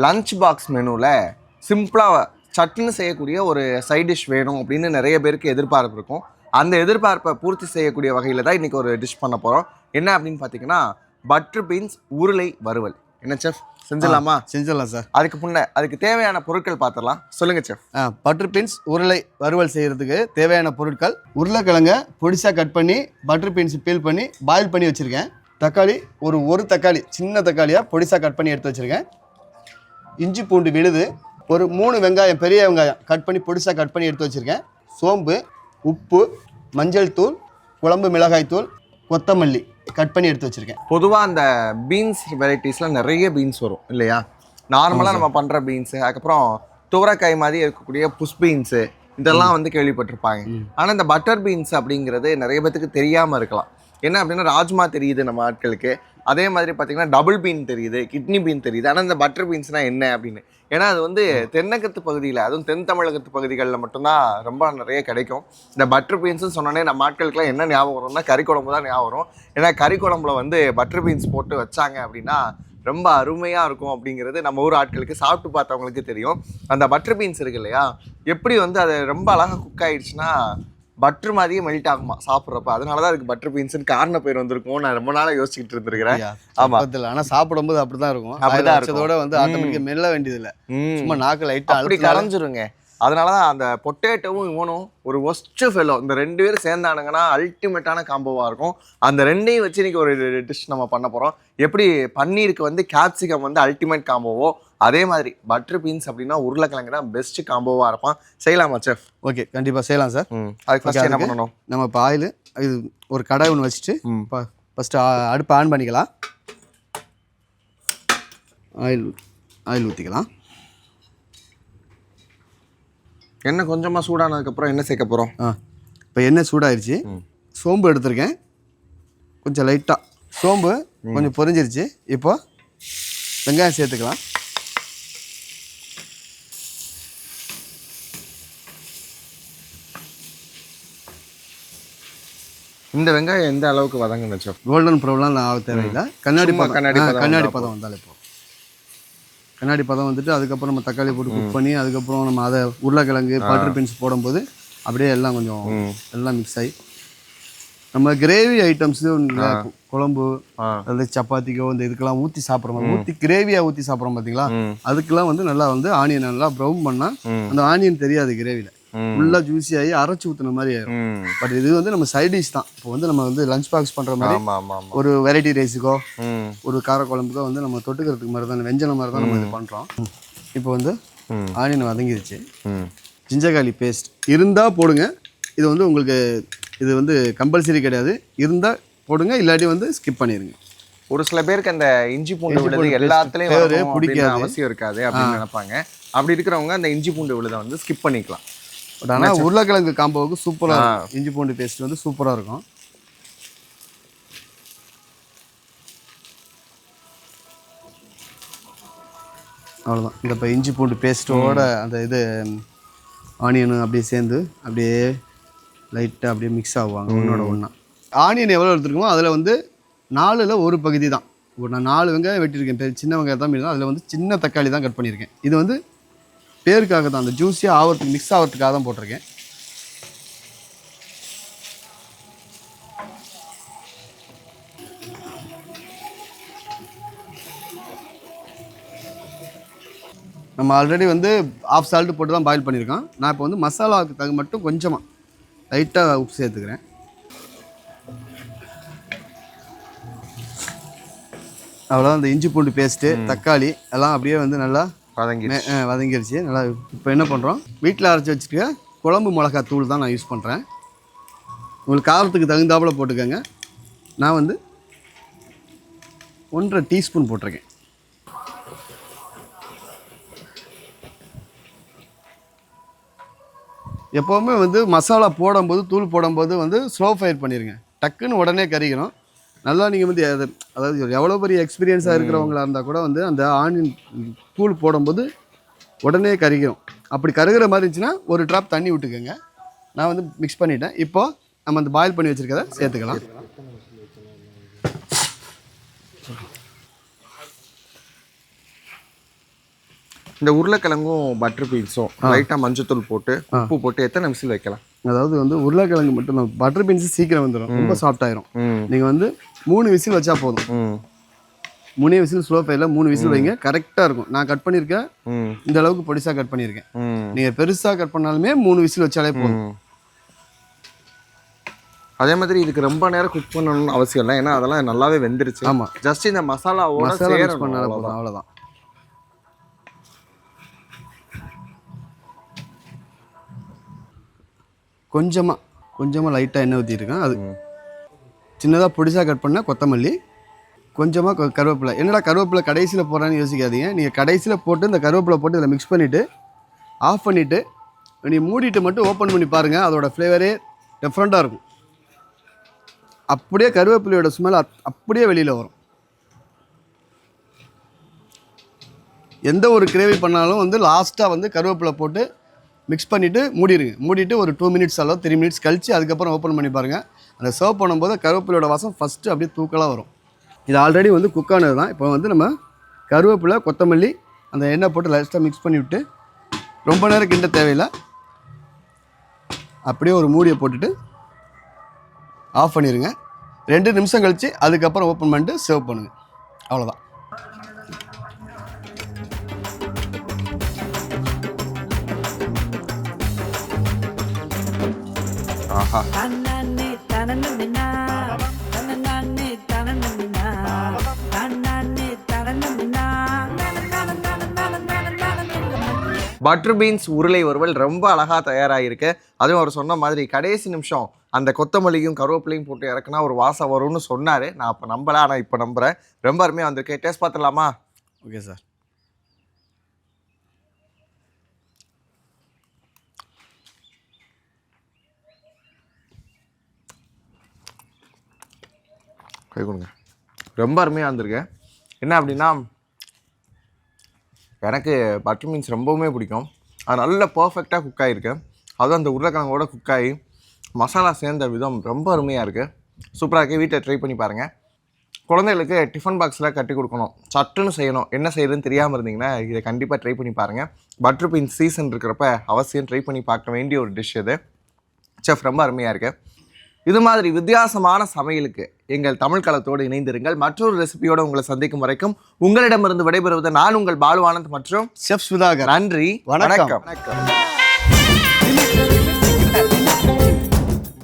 Lunch box மெனுவில் சிம்பிளாக சட்டுன்னு செய்யக்கூடிய ஒரு சைட் டிஷ் வேணும் அப்படின்னு நிறைய பேருக்கு எதிர்பார்ப்பு இருக்கும். அந்த எதிர்பார்ப்பை பூர்த்தி செய்யக்கூடிய வகையில் தான் இன்றைக்கி ஒரு டிஷ் பண்ண போகிறோம் என்ன அப்படின்னு பார்த்தீங்கன்னா பட்டர் பீன்ஸ் உருளை வறுவல். என்ன செஃப் செஞ்சிடலாமா? செஞ்சிடலாம் சார் அதுக்கு முன்ன அதுக்கு தேவையான பொருட்கள் பார்த்துடலாம் சொல்லுங்கள் செஃப் பட்டர் பீன்ஸ் உருளை வறுவல் செய்கிறதுக்கு தேவையான பொருட்கள் உருளைக்கிழங்க பொடிசாக கட் பண்ணி பட்டர் பீன்ஸ் பீல் பண்ணி பாயில் பண்ணி வச்சுருக்கேன். தக்காளி ஒரு ஒரு தக்காளி சின்ன தக்காளியாக பொடிசாக கட் பண்ணி எடுத்து வச்சுருக்கேன். இஞ்சி பூண்டு விழுது ஒரு மூணு வெங்காயம் பெரிய வெங்காயம் கட் பண்ணி பொடிசாக கட் பண்ணி எடுத்து வச்சுருக்கேன். சோம்பு உப்பு மஞ்சள் தூள் குழம்பு மிளகாய் தூள் கொத்தமல்லி கட் பண்ணி எடுத்து வச்சுருக்கேன். பொதுவாக அந்த பீன்ஸ் வெரைட்டிஸில் நிறைய பீன்ஸ் வரும் இல்லையா? நார்மலாக நம்ம பண்ணுற பீன்ஸு அதுக்கப்புறம் துவரக்காய் மாதிரி இருக்கக்கூடிய புஷ் பீன்ஸு இதெல்லாம் வந்து கேள்விப்பட்டிருப்பாங்க. ஆனால் இந்த பட்டர் பீன்ஸ் அப்படிங்கிறது நிறைய பேத்துக்கு தெரியாமல் இருக்கலாம். என்ன அப்படின்னா ராஜ்மா தெரியுது நம்ம ஆட்களுக்கு. அதே மாதிரி பார்த்தீங்கன்னா டபுள் பீன் தெரியுது கிட்னி பீன் தெரியுது. ஆனால் இந்த பட்டர் பீன்ஸ்னால் என்ன அப்படின்னு? ஏன்னா அது வந்து தென்னகத்து பகுதியில் அதுவும் தென் தமிழகத்து பகுதிகளில் மட்டும்தான் ரொம்ப நிறைய கிடைக்கும். இந்த பட்டர் பீன்ஸ்னு சொன்னோன்னே நம்ம ஆட்களுக்குலாம் என்ன ஞாபகம் வரும்னா கறி குழம்பு தான் ஞாபகம் வரும். ஏன்னா கறி குழம்புல வந்து பட்டர் பீன்ஸ் போட்டு வச்சாங்க அப்படின்னா ரொம்ப அருமையாக இருக்கும் அப்படிங்கிறது நம்ம ஊர் ஆட்களுக்கு சாப்பிட்டு பார்த்தவங்களுக்கு தெரியும். அந்த பட்டர் பீன்ஸ் இருக்கு இல்லையா? எப்படி வந்து அது ரொம்ப அழகாக குக் ஆயிடுச்சுன்னா பட்டர் மாதிரியே மெல்ட் ஆகுமா? சாப்பிட்றப்ப. அதனால தான் அதுக்கு பட்டர் பீன்ஸ்னு காரண பேர் வந்திருக்கும். நான் ரொம்ப நாளாக யோசிச்சுட்டு இருந்திருக்கிறேன். ஆமா. பக்கத்தில் ஆனால் சாப்பிடும்போது அப்படி தான் இருக்கும். அப்படிதான் வச்சதோட வந்து ஆட்டோமேட்டிக்காக மெல்ல வேண்டியதில்லை. சும்மா நாக்கு லைட்டாக அப்படி கரைஞ்சிருங்க. அதனால தான் அந்த பொட்டேட்டோவும் இவனும் ஒரு ஒஸ்ட் ஃபெலோ இந்த ரெண்டு பேரும் சேர்ந்தானுங்கன்னா அல்டிமேட்டான காம்போவாக இருக்கும். அந்த ரெண்டையும் வச்சு இன்னைக்கு ஒரு டிஷ் நம்ம பண்ண போகிறோம் எப்படி பன்னீருக்கு வந்து கேப்சிகம் வந்து அல்டிமேட் காம்போவோ அதே மாதிரி பட்டர் பீன்ஸ் அப்படின்னா உருளைக்கிழங்கு தான் பெஸ்ட் காம்போவாக இருப்பான். செய்யலாமா செஃப் ஓகே கண்டிப்பாக செய்யலாம் சார் அதுக்கு ஃபஸ்ட் என்ன பண்ணணும்? நம்ம இப்போ ஆயில் இது ஒரு கடாய் ஒன்று வச்சுட்டு ஃபஸ்ட்டு அடுப்பு ஆன் பண்ணிக்கலாம். ஆயில் ஆயில் ஊற்றிக்கலாம் எண்ணெய் கொஞ்சமாக சூடானதுக்கப்புறம் என்ன சேர்க்க போகிறோம் ஆ இப்போ எண்ணெய் சூடாயிருச்சு. சோம்பு எடுத்திருக்கேன். கொஞ்சம் லைட்டாக சோம்பு கொஞ்சம் பொரிஞ்சிருச்சு. இப்போ வெங்காயம் சேர்த்துக்கலாம். இந்த வெங்காயம் எந்த அளவுக்கு வதங்குங்க செஃப் கோல்டன் ப்ரௌன்லாம் நான் ஆக தேவையில்லை. கண்ணாடி கண்ணாடி கண்ணாடி பதம் வந்தாலே போதும். கண்ணாடி பதம் வந்துட்டு அதுக்கப்புறம் நம்ம தக்காளி போட்டு குக் பண்ணி அதுக்கப்புறம் நம்ம அதை உருளைக்கிழங்கு பட்டர் பீன்ஸ் போடும்போது அப்படியே எல்லாம் கொஞ்சம் எல்லாம் மிக்ஸ் ஆகி. நம்ம கிரேவி ஐட்டம்ஸ் குழம்பு. அல்லது சப்பாத்திக்கோ இந்த இதுக்கெல்லாம் ஊற்றி சாப்பிட்றோம் ஊற்றி கிரேவியாக ஊற்றி சாப்பிட்றோம் பார்த்தீங்களா. அதுக்கெல்லாம் வந்து நல்லா வந்து ஆனியன் நல்லா ப்ரௌன் பண்ணால் அந்த ஆனியன் தெரியாது கிரேவியில். ஃபுல்லாக ஜூஸி ஆகி அரைச்சி ஊற்றுன மாதிரி ஆயிரும். பட் இது வந்து நம்ம சைட் டிஷ் தான். இப்போ வந்து நம்ம வந்து லஞ்ச் பாக்ஸ் பண்ணுற மாதிரி ஒரு வெரைட்டி ரைஸுக்கோ ஒரு காரக்குழம்புக்கோ வந்து நம்ம தொட்டுக்கிறதுக்கு மாதிரி தான் வெஞ்சனம் மாதிரி தான் நம்ம இது பண்ணுறோம் இப்போ வந்து. ஆனியன் வதங்கிருச்சு. ஜிஞ்சகாலி பேஸ்ட் இருந்தால் போடுங்க. இது வந்து உங்களுக்கு இது வந்து கம்பல்சரி கிடையாது. இருந்தால் போடுங்க இல்லாட்டி வந்து ஸ்கிப் பண்ணிடுங்க ஒரு சில பேருக்கு அந்த இஞ்சி பூண்டு விழுது எல்லாத்துலயும் பிடிக்காது. அவசியம் இருக்காது அப்படின்னு நினைப்பாங்க. அப்படி இருக்கிறவங்க அந்த இஞ்சி பூண்டு விழுதை வந்து ஸ்கிப் பண்ணிக்கலாம். பட் ஆனால் உருளைக்கிழங்கு காம்போவுக்கு சூப்பராக இஞ்சி பூண்டு பேஸ்ட் வந்து சூப்பராக இருக்கும். அவ்வளோதான் இந்த இப்போ இஞ்சி பூண்டு பேஸ்ட்டோட அந்த இது ஆனியனும் அப்படியே சேர்ந்து அப்படியே லைட்டாக அப்படியே மிக்ஸ் ஆகுவாங்க. ஒன்றோட ஒன்றா ஆனியன் எவ்வளோ எடுத்துருக்கோமோ அதில் வந்து நாலில் ஒரு பகுதி தான். இப்போ நான் நாலு வெங்காயம் வெட்டியிருக்கேன். சின்ன வெங்காயம் தான் அதில் வந்து சின்ன தக்காளி தான் கட் பண்ணியிருக்கேன். இது வந்து பேருக்காக தான் அந்த ஜூஸியாக ஆகிறதுக்கு மிக்ஸ் ஆகிறதுக்காக தான் போட்டிருக்கேன். நம்ம ஆல்ரெடி வந்து ஆஃப் சால்ட்டு போட்டு தான் பாயில் பண்ணியிருக்கோம். நான் இப்போ வந்து மசாலாவுக்கு தகு மட்டும் கொஞ்சமாக லைட்டாக உப்பு சேர்த்துக்கிறேன். அவ்வளோதான் இந்த இஞ்சி பூண்டு பேஸ்ட்டு தக்காளி எல்லாம் அப்படியே வந்து நல்லா வதங்கிடுச்சு வதங்கிடுச்சு ஆ, நல்லா இப்போ என்ன பண்ணுறோம் வீட்டில் அரைச்சி வச்சுருக்க குழம்பு மிளகாய் தூள் தான் நான் யூஸ் பண்ணுறேன் உங்களுக்கு காரத்துக்கு தகுந்தாப்புல போட்டுக்கோங்க. நான் வந்து ஒன்றரை டீஸ்பூன் போட்டிருக்கேன். எப்போவுமே வந்து மசாலா போடும்போது தூள் போடும்போது வந்து ஸ்லோ ஃபயர் பண்ணிடுங்க டக்குன்னு உடனே கறிக்கணும் நல்லா நீங்கள் வந்து அது அதாவது எவ்வளோ பெரிய எக்ஸ்பீரியன்ஸாக இருக்கிறவங்களா இருந்தால் கூட வந்து அந்த ஆனியன் தூள் போடும்போது உடனே கறிக்கும் அப்படி கருகிற மாதிரி இருந்துச்சுன்னா ஒரு ட்ராப் தண்ணி விட்டுக்கோங்க. நான் வந்து மிக்ஸ் பண்ணிட்டேன். இப்போ நம்ம அந்த பாயில் பண்ணி வச்சுருக்கதை சேர்த்துக்கலாம். இந்த உருளைக்கிழங்கும் பட்டர் பீன்ஸும் லைட்டாக மஞ்சத்தூள் போட்டு உப்பு போட்டு எத்தனை விசில் வைக்கலாம்? அதாவது வந்து உருளைக்கிழங்கு மட்டும் பட்டர் பீன்ஸ் சீக்கிரம் வந்துடும் ரொம்ப சாஃப்ட் ஆயிரும். நீங்கள் வந்து மூணு விசில் வச்சா போதும். மூணே விசில் ஸ்லோ ஃபயரில் மூணு விசில் வைங்க. கரெக்டாக இருக்கும். நான் கட் பண்ணியிருக்கேன். இந்த அளவுக்கு பொடிசாக கட் பண்ணியிருக்கேன். நீங்கள் பெருசாக கட் பண்ணாலுமே மூணு விசில் வச்சாலே போதும். அதே மாதிரி இதுக்கு ரொம்ப நேரம் குக் பண்ணணும்னு அவசியம் இல்லை. ஏன்னா அதெல்லாம் நல்லாவே வெந்துருச்சு. ஆமா. ஜஸ்ட் இந்த மசாலா மிக்ஸ் சேரணும். பண்ணாலே. போதும். அவ்வளோதான் கொஞ்சமாக கொஞ்சமாக லைட்டாக எண்ணெய் ஊற்றிருக்கேன் அது சின்னதாக பொடிசாக கட் பண்ண கொத்தமல்லி கொஞ்சமாக கருவேப்பிலை. என்னடா கருவேப்பிலை கடைசியில் போடுறான்னு யோசிக்காதீங்க. நீங்கள் கடைசியில் போட்டு இந்த கருவேப்பிலை போட்டு இதில் மிக்ஸ் பண்ணிவிட்டு ஆஃப் பண்ணிவிட்டு நீ மூடிட்டு மட்டும் ஓப்பன் பண்ணி பாருங்கள் அதோட ஃப்ளேவரே டிஃப்ரெண்ட்டாக இருக்கும். அப்படியே கருவேப்பிலையோட ஸ்மெல் அப்படியே வெளியில் வரும். எந்த ஒரு கிரேவி பண்ணாலும் வந்து லாஸ்ட்டாக வந்து கருவேப்பிலை போட்டு மிக்ஸ் பண்ணிவிட்டு மூடிடுங்க மூடிட்டு ஒரு டூ மினிட்ஸ் அளவு த்ரீ மினிட்ஸ் கழித்து அதுக்கப்புறம் ஓப்பன் பண்ணி பாருங்கள் அந்த சர்வ் பண்ணும்போது கருவேப்பிலையோட வாசம் ஃபஸ்ட்டு அப்படியே தூக்கலாக வரும். இது ஆல்ரெடி வந்து குக்கானது தான் இப்போ வந்து நம்ம கருவேப்பிலை கொத்தமல்லி அந்த எண்ணெய் போட்டு லைட்டாக மிக்ஸ் பண்ணி விட்டு ரொம்ப நேரம் கிண்ட தேவையில்லை. அப்படியே ஒரு மூடியை போட்டுட்டு ஆஃப் பண்ணிடுங்க ரெண்டு நிமிஷம் கழித்து அதுக்கப்புறம் ஓப்பன் பண்ணிட்டு சர்வ் பண்ணுங்கள் அவ்வளோதான் ஆஹா. தன்னே தனனனா தனனே தனனனா தன்னே தனனனா பட்டர் பீன்ஸ் உருளை வறுவல் ரொம்ப அழகா தயாராகிருக்கு அதுவும் அவர் சொன்ன மாதிரி கடைசி நிமிஷம் அந்த கொத்தமல்லியும் கருவேப்பிலையும் போட்டு இறக்குனா ஒரு வாசம் வரும்னு சொன்னாரு. நான் அப்போ நம்பல ஆனால் இப்போ நம்புறேன். ரொம்ப அருமையாக வந்திருக்கு. டேஸ்ட் பார்த்துடலாமா? Okay sir. கை கொடுங்க. ரொம்ப அருமையாக வந்திருக்கு. என்ன அப்படின்னா எனக்கு பட்டர் மீன்ஸ் ரொம்பவுமே பிடிக்கும். அது நல்ல பர்ஃபெக்டாக குக் ஆகிருக்கு அதுவும் அந்த உருளைக்கிழங்கோட குக் ஆகி மசாலா சேர்ந்த விதம் ரொம்ப அருமையாக இருக்குது சூப்பராக இருக்குது வீட்டில் ட்ரை பண்ணி பாருங்கள் குழந்தைகளுக்கு டிஃபன் பாக்ஸில் கட்டி கொடுக்கணும். சட்டுன்னு செய்யணும். என்ன செய்யுதுன்னு தெரியாமல் இருந்தீங்கன்னா இதை கண்டிப்பாக ட்ரை பண்ணி பாருங்கள் பட்டர் பீன்ஸ் சீசன் இருக்கிறப்ப அவசியம் ட்ரை பண்ணி பார்க்க வேண்டிய ஒரு டிஷ் இது. செஃப் ரொம்ப அருமையாக இருக்குது இது மாதிரி வித்தியாசமான சமையலுக்கு எங்கள் தமிழ் களத்தோடு இணைந்திருங்கள். மற்றொரு ரெசிபியோடு உங்களை சந்திக்கும் வரைக்கும் உங்களிடமிருந்து விடைபெறுவது நான் உங்கள் பாலுவானந்த் மற்றும் செஃப் சுதாகர். நன்றி. வணக்கம். வணக்கம்.